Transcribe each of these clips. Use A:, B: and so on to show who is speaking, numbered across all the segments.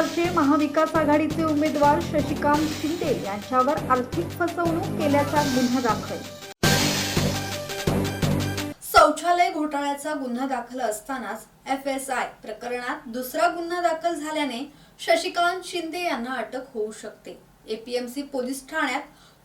A: महाविकास आघाडीचे उमेदवार शशिकांत शिंदे यांच्यावर आर्थिक फसवणूक केल्याचा गुन्हा दाखल. शौचालय घोटाळ्याचा गुन्हा दाखल असतानाच एफ एस आय प्रकरणात दुसरा गुन्हा दाखल झाल्याने शशिकांत शिंदे यांना अटक होऊ शकते. एपीएमसी पोलीस ठाण्यात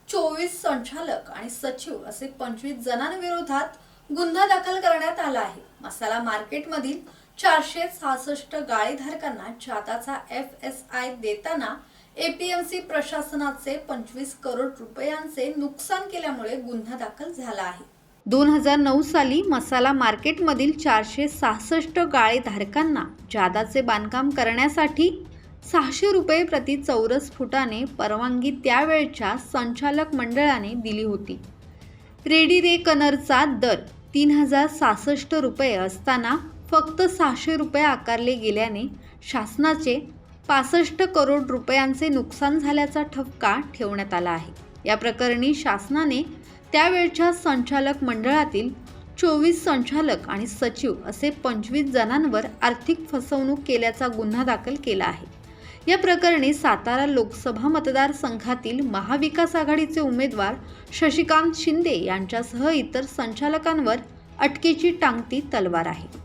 A: चोवीस संचालक आणि सचिव असे पंचवीस जणांविरोधात गुन्हा दाखल करण्यात आला आहे. मसाला मार्केटमधील चारशे सहासष्ट गाळीधारकांना जाताचा एफ एस आय देताना एपीएमसी प्रशासनाचे पंचवीस करोड रुपयांचे नुकसान केल्यामुळे गुन्हा दाखल झाला आहे. दोन हजार नऊ साली मसाला मार्केटमधील चारशे सहासष्ट गाळेधारकांना जादाचे बांधकाम करण्यासाठी सहाशे रुपये प्रति चौरस फुटाने परवानगी त्यावेळच्या संचालक मंडळाने दिली होती. रेडी रे कनरचा दर तीन हजार सहासष्ट रुपये असताना फक्त सहाशे रुपये आकारले गेल्याने शासनाचे पासष्ट करोड रुपयांचे नुकसान झाल्याचा ठपका ठेवण्यात आला आहे. या प्रकरणी शासनाने त्यावेळच्या संचालक मंडळातील चोवीस संचालक आणि सचिव असे पंचवीस जणांवर आर्थिक फसवणूक केल्याचा गुन्हा दाखल केला आहे. या प्रकरणी सातारा लोकसभा मतदारसंघातील महाविकास आघाडीचे उमेदवार शशिकांत शिंदे यांच्यासह इतर संचालकांवर अटकेची टांगती तलवार आहे.